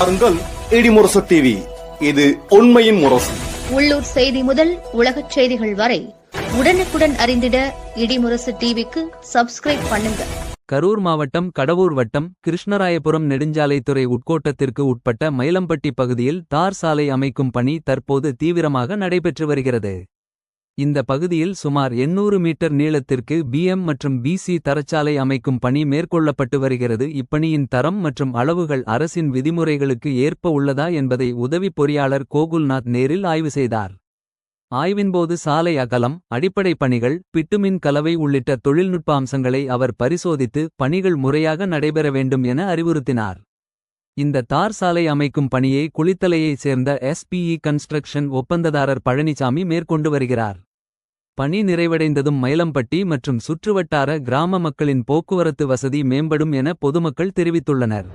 பாருங்கள் இடிமுரசு டிவி இது உண்மையின் முரசு. உள்ளூர் செய்தி முதல் உலகச் செய்திகள் வரை உடனுக்குடன் அறிந்திட இடிமுரசு டிவிக்கு சப்ஸ்கிரைப் பண்ணுங்க. கரூர் மாவட்டம் கடவூர் வட்டம் கிருஷ்ணராயபுரம் நெடுஞ்சாலைத்துறை உட்கோட்டத்திற்கு உட்பட்ட மயிலம்பட்டி பகுதியில் தார் சாலை அமைக்கும் பணி தற்போது தீவிரமாக நடைபெற்று வருகிறது. இந்த பகுதியில் சுமார் 800 மீட்டர் நீளத்திற்கு பிஎம் மற்றும் பிசி தரச்சாலை அமைக்கும் பணி மேற்கொள்ளப்பட்டு வருகிறது. இப்பணியின் தரம் மற்றும் அளவுகள் அரசின் விதிமுறைகளுக்கு ஏற்ப உள்ளதா என்பதை உதவி பொறியாளர் கோகுல்நாத் நேரில் ஆய்வு செய்தார். ஆய்வின்போது சாலை அகலம் அடிப்படை பணிகள் பிட்டுமின் கலவை உள்ளிட்ட தொழில்நுட்ப அம்சங்களை அவர் பரிசோதித்து பணிகள் முறையாக நடைபெற வேண்டும் என அறிவுறுத்தினார். இந்த தார் சாலை அமைக்கும் பணியை குளித்தலையைச் சேர்ந்த எஸ்பிஇ கன்ஸ்ட்ரக்ஷன் ஒப்பந்ததாரர் பழனிசாமி மேற்கொண்டு வருகிறார். பணி நிறைவடைந்ததும் மயிலம்பட்டி மற்றும் சுற்றுவட்டார கிராம மக்களின் போக்குவரத்து வசதி மேம்படும் என பொதுமக்கள் தெரிவித்துள்ளனர்.